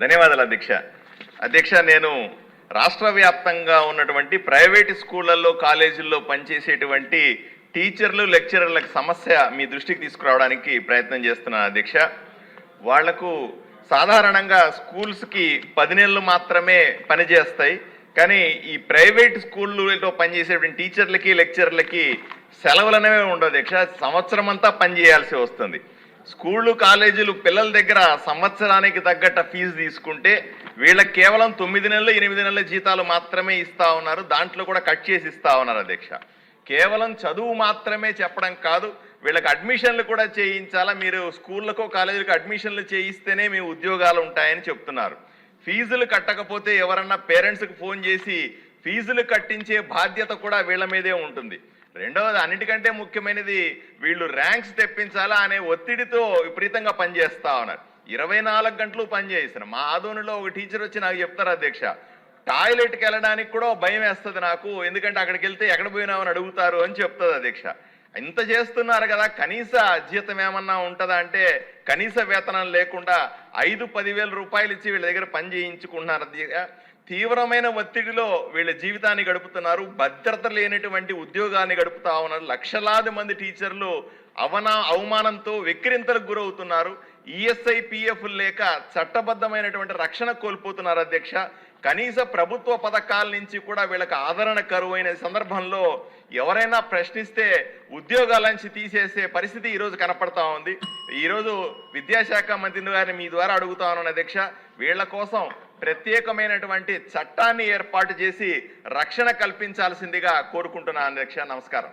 ధన్యవాదాలు అధ్యక్ష. అధ్యక్ష నేను రాష్ట్ర వ్యాప్తంగా ఉన్నటువంటి ప్రైవేట్ స్కూళ్ళల్లో కాలేజీల్లో పనిచేసేటువంటి టీచర్లు లెక్చరర్లకు సమస్య మీ దృష్టికి తీసుకురావడానికి ప్రయత్నం చేస్తున్నాను అధ్యక్ష. వాళ్ళకు సాధారణంగా స్కూల్స్కి పది నెలలు మాత్రమే పనిచేస్తాయి కానీ ఈ ప్రైవేట్ స్కూళ్ళలో పనిచేసేటువంటి టీచర్లకి లెక్చర్లకి సెలవులనేవి ఉండవు అధ్యక్ష. సంవత్సరం అంతా పనిచేయాల్సి వస్తుంది. స్కూళ్ళు కాలేజీలు పిల్లల దగ్గర సంవత్సరానికి తగ్గట్ట ఫీజు తీసుకుంటే వీళ్ళకి కేవలం తొమ్మిది నెలలు ఎనిమిది నెలల జీతాలు మాత్రమే ఇస్తా ఉన్నారు. దాంట్లో కూడా కట్ చేసి ఇస్తా ఉన్నారు అధ్యక్ష. కేవలం చదువు మాత్రమే చెప్పడం కాదు వీళ్ళకి అడ్మిషన్లు కూడా చేయించాలా? మీరు స్కూళ్ళకో కాలేజీలకు అడ్మిషన్లు చేయిస్తేనే మీ ఉద్యోగాలు ఉంటాయని చెప్తున్నారు. ఫీజులు కట్టకపోతే ఎవరన్నా పేరెంట్స్కి ఫోన్ చేసి ఫీజులు కట్టించే బాధ్యత కూడా వీళ్ళ మీదే ఉంటుంది. రెండవది అన్నిటికంటే ముఖ్యమైనది వీళ్ళు ర్యాంక్స్ తెప్పించాలా అనే ఒత్తిడితో విపరీతంగా పనిచేస్తా ఉన్నారు. ఇరవై నాలుగు గంటలు పనిచేస్తున్నారు మా ఆదోనిలో ఒక టీచర్ వచ్చి నాకు చెప్తారు అధ్యక్ష టాయిలెట్కి వెళ్ళడానికి కూడా భయం వేస్తుంది నాకు ఎందుకంటే అక్కడికి వెళ్తే ఎక్కడ పోయినామని అడుగుతారు అని చెప్తుంది అధ్యక్ష. ఇంత చేస్తున్నారు కదా కనీస జీతం ఏమన్నా ఉంటుందా అంటే కనీస వేతనం లేకుండా ఐదు పదివేల రూపాయలు ఇచ్చి వీళ్ళ దగ్గర పని చేయించుకుంటున్నారు అధ్యక్ష. తీవ్రమైన ఒత్తిడిలో వీళ్ళ జీవితాన్ని గడుపుతున్నారు భద్రత లేనటువంటి ఉద్యోగాన్ని గడుపుతా ఉన్నారు. లక్షలాది మంది టీచర్లు అవనా అవమానంతో వెక్కిరింతలకు గురవుతున్నారు. ఈఎస్ఐ పిఎఫ్ లేక చట్టబద్ధమైనటువంటి రక్షణ కోల్పోతున్నారు అధ్యక్ష. కనీస ప్రభుత్వ పథకాల నుంచి కూడా వీళ్ళకి ఆదరణ కరువైన సందర్భంలో ఎవరైనా ప్రశ్నిస్తే ఉద్యోగాల నుంచి తీసేసే పరిస్థితి ఈరోజు కనపడతా ఉంది. ఈరోజు విద్యాశాఖ మంత్రి గారిని మీ ద్వారా అడుగుతా ఉన్నాను అధ్యక్ష. వీళ్ళ కోసం ప్రత్యేకమైనటువంటి చట్టాన్ని ఏర్పాటు చేసి రక్షణ కల్పించాల్సిందిగా కోరుకుంటున్నాను అధ్యక్ష నమస్కారం.